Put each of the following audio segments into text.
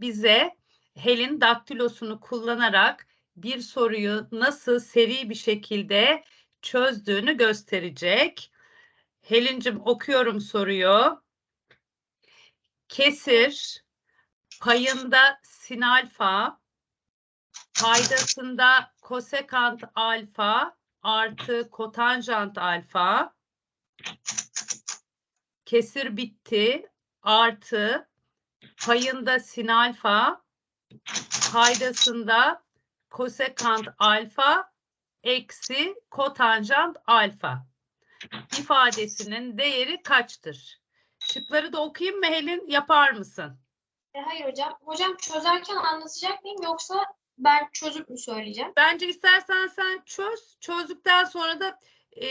bize Hel'in daktilosunu kullanarak bir soruyu nasıl seri bir şekilde çözdüğünü gösterecek. Helin'cim okuyorum soruyu. Kesir payında sin alfa, paydasında kosekant alfa artı kotanjant alfa. Kesir bitti artı payında sin alfa, paydasında kosekant alfa eksi kotanjant alfa ifadesinin değeri kaçtır? Şıkları da okuyayım mı Helin? Yapar mısın? E, hayır hocam. Hocam çözerken anlatacak mıyım yoksa ben çözüp mü söyleyeceğim? Bence istersen sen çöz. Çözdükten sonra da e,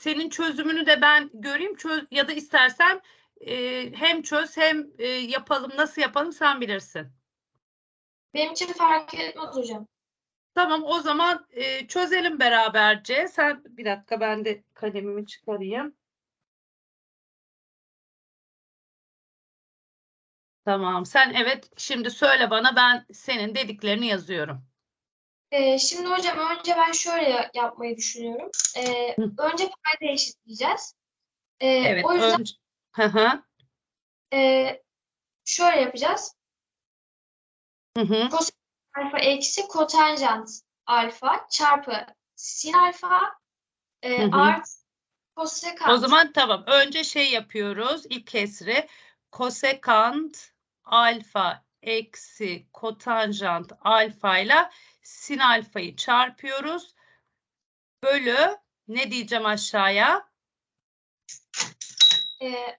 senin çözümünü de ben göreyim. Çöz, ya da istersen e, hem çöz hem e, yapalım. Nasıl yapalım sen bilirsin. Benim için fark etmez hocam. Tamam o zaman e, çözelim beraberce. Sen bir dakika ben de kalemimi çıkarayım. Tamam sen evet şimdi söyle bana ben senin dediklerini yazıyorum. E, şimdi hocam önce ben şöyle ya- yapmayı düşünüyorum. E, Hı. önce payda eşitleyeceğiz. E, Evet o yüzden önce. Hı hı. e, şöyle yapacağız. Hı hı. Alfa eksi kotanjant alfa çarpı sin alfa e, Hı hı. artı kosekant. O zaman tamam. Önce şey yapıyoruz. İlk kesri kosekant alfa eksi kotanjant alfa ile sin alfayı çarpıyoruz. Bölü ne diyeceğim aşağıya? E,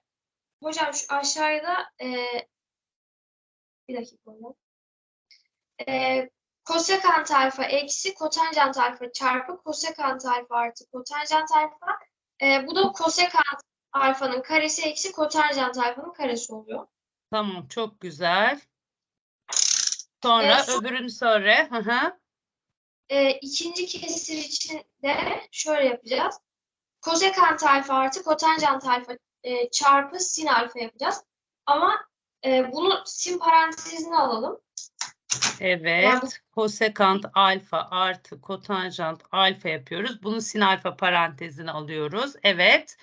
hocam şu aşağıda e, bir dakika hocam. E, kosekant alfa eksi kotanjant alfa çarpı kosekant alfa artı kotanjant alfa. E, bu da kosekant alfanın karesi eksi kotanjant alfanın karesi oluyor. Tamam çok güzel. Sonra Evet. öbürünü sonra. Hı hı. E, ikinci kesir için de şöyle yapacağız. Kosekant alfa artı kotanjant alfa e, çarpı sin alfa yapacağız. Ama e, bunu sin parantezine alalım. Evet. Kosekant alfa artı kotanjant alfa yapıyoruz. Bunu sin alfa parantezine alıyoruz. Evet.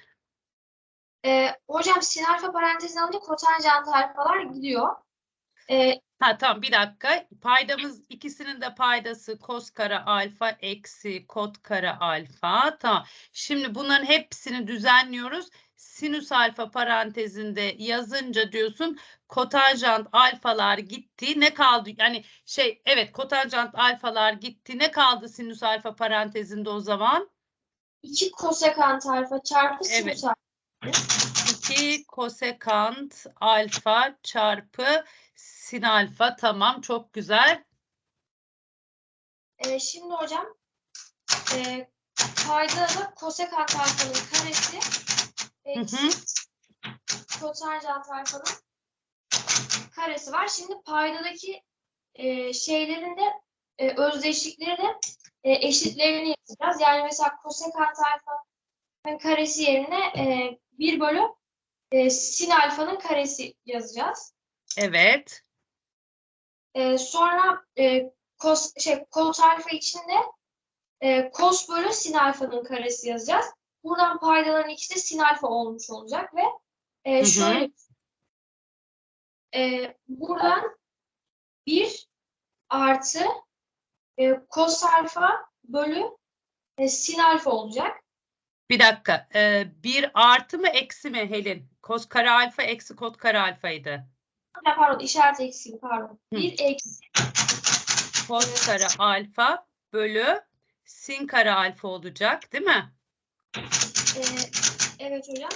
E, hocam sin alfa parantezine alınca kotanjant alfalar gidiyor. E, Ha tamam bir dakika. Paydamız ikisinin de paydası kos kare alfa eksi kot kare alfa. Tamam. Şimdi bunların hepsini düzenliyoruz. Sinüs alfa parantezinde yazınca diyorsun kotanjant alfalar gitti. Ne kaldı? Yani şey evet kotanjant alfalar gitti. Ne kaldı sinüs alfa parantezinde o zaman? 2 kosekant alfa çarpı Evet. sinüs alfa. 2 kosekant alfa çarpı sin alfa. Tamam çok güzel. E, şimdi hocam e, payda da kosekant alfanın karesi kotanjant alfanın karesi var. Şimdi paydadaki e, şeylerin de e, özdeşlikleri de e, eşitlerini yazacağız. Yani mesela kosekant alfanın karesi yerine e, 1 bölü e, sin alfanın karesi yazacağız. Evet. E, sonra e, kos, şey, kot alfa için de e, kos bölü sin alfanın karesi yazacağız. Buradan paydaların ikisi sin alfa olmuş olacak ve e, hı. şöyle e, buradan 1 artı e, kos alfa bölü e, sin alfa olacak. Bir dakika. Bir artı mı eksi mi Helin? Kos kare alfa eksi kot kare alfaydı. Ya pardon işaret eksiği pardon. Hı. 1 eksi Kos kare alfa bölü sin kare alfa olacak değil mi? E, evet hocam.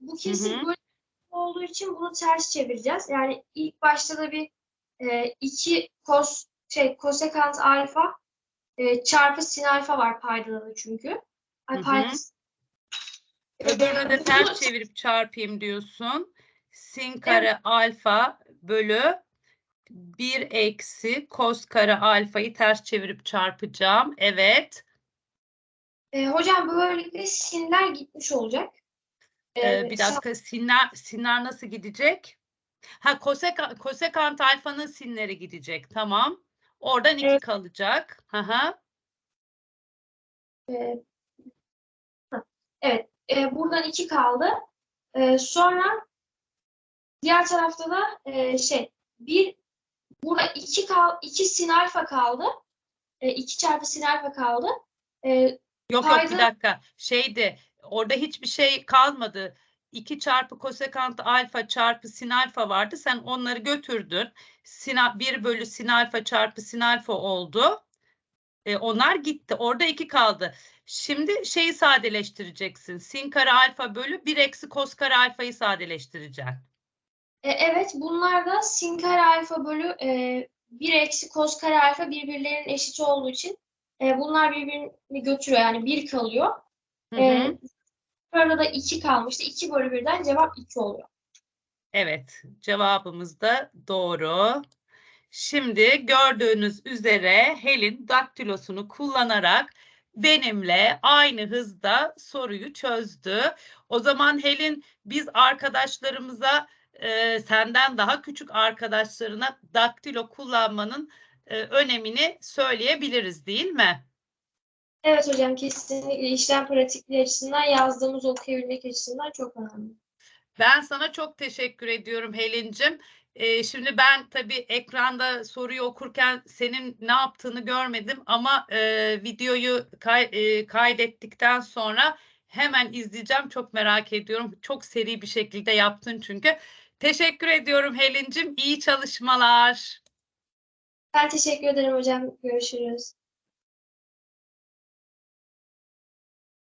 Bu kesim hı. bölü olduğu için bunu ters çevireceğiz. Yani ilk başta da bir 2 kos şey kosekant alfa e, çarpı sin alfa var paydada çünkü. Ay, Hı hı. paydası- Öbürünü de Bunu- ters çevirip çarpayım diyorsun. Sin kare alfa bölü 1 eksi kos kare alfayı ters çevirip çarpacağım. Evet. E, hocam böylelikle sinler gitmiş olacak. Ee, E, bir sağ- dakika sinler, sinler nasıl gidecek? Ha kosek, kosekant alfanın sinleri gidecek. Tamam. Oradan iki Evet. kalacak. Hı hı. Ee, ha, evet. e, buradan 2 kaldı. Ee, sonra diğer tarafta da e, şey bir burada 2 kal 2 sin alfa kaldı. 2 çarpı sin alfa kaldı. Ee, Yok yok bir Payda- dakika. Şeydi orada hiçbir şey kalmadı. 2 çarpı kosekant alfa çarpı sin alfa vardı. Sen onları götürdün. Sin, 1 bölü sin alfa çarpı sin alfa oldu. E, onlar gitti. Orada 2 kaldı. Şimdi şeyi sadeleştireceksin. Sin kare alfa bölü 1 eksi kos kare alfayı sadeleştireceksin. E, evet, bunlar da sin kare alfa bölü e, 1 eksi kos kare alfa birbirlerinin eşit olduğu için e, bunlar birbirini götürüyor. Yani 1 kalıyor. Hı E, hı. burada da 2 kalmıştı. 2 bölü 1'den cevap 2 oluyor. Evet, cevabımız da doğru. Şimdi gördüğünüz üzere Helin daktilosunu kullanarak benimle aynı hızda soruyu çözdü. O zaman Helin biz arkadaşlarımıza e, senden daha küçük arkadaşlarına daktilo kullanmanın e, önemini söyleyebiliriz değil mi? Evet hocam kesinlikle işlem pratikliği açısından yazdığımız okuyabilmek açısından çok önemli. Ben sana çok teşekkür ediyorum Helin'cim. Ee, şimdi ben tabii ekranda soruyu okurken senin ne yaptığını görmedim ama e, videoyu kay- e, kaydettikten sonra hemen izleyeceğim. Çok merak ediyorum. Çok seri bir şekilde yaptın çünkü. Teşekkür ediyorum Helin'cim. İyi çalışmalar. Ben teşekkür ederim hocam. Görüşürüz.